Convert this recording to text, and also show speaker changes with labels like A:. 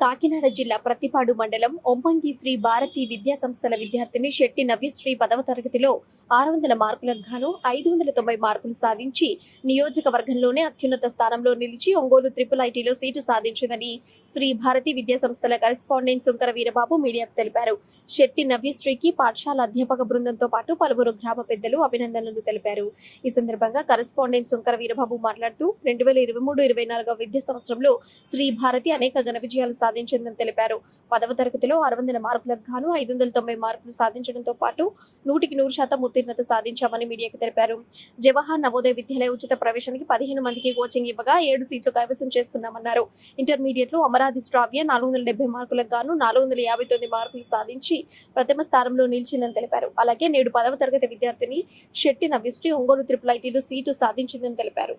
A: కాకినాడ జిల్లా ప్రతిపాడు మండలం ఒంపంగి శ్రీ భారతి విద్యా సంస్థల విద్యార్థిని శెట్టి నవ్యశ్రీ పదవ తరగతిలో ఆరు వందల మార్కులకు గాను ఐదు వందల తొంభై మార్కులు సాధించి నియోజకవర్గంలోనే అత్యున్నత స్థానంలో నిలిచి ఒంగోలు త్రిపుల్ ఐటీలో సీటు సాధించిందని శ్రీ భారతి విద్యా సంస్థల కరెస్పాండెంట్ సుంకర వీరబాబు మీడియాకు తెలిపారు. శెట్టి నవ్యశ్రీకి పాఠశాల అధ్యాపక బృందంతో పాటు పలువురు గ్రామ పెద్దలు అభినందనలు తెలిపారు. ఈ సందర్భంగా కరెస్పాండెంట్ సుంకర వీరబాబు మాట్లాడుతూ రెండు వేల ఇరవై మూడు ఇరవై నాలుగో విద్యా సంవత్సరంలో శ్రీ భారతి అనేక ఘన విజయాలు సాధించిందని తెలిపారు. పదవ తరగతిలో ఆరు వందల మార్కులకు గాను ఐదు వందల తొంభై మార్కులు సాధించడంతో పాటు నూటికి నూరు శాతం ఉత్తీర్ణత సాధించామని మీడియాకు తెలిపారు. జవహర్ నవోదయ విద్యాలయ ఉచిత ప్రవేశానికి పదిహేను మందికి కోచింగ్ ఇవ్వగా ఏడు సీట్లు కైవసం చేసుకున్నామన్నారు. ఇంటర్మీడియట్లో అమరాది శ్రావ్య నాలుగు వందల డెబ్బై మార్కులకు గాను నాలుగు వందల యాభై తొమ్మిది మార్కులు సాధించి ప్రథమ స్థానంలో నిలిచిందని తెలిపారు. అలాగే నేడు పదవ తరగతి విద్యార్థిని శెట్టి నవ్యశ్రీ ఒంగోలు త్రిపుల్ ఐటీలో సీటు సాధించిందని తెలిపారు.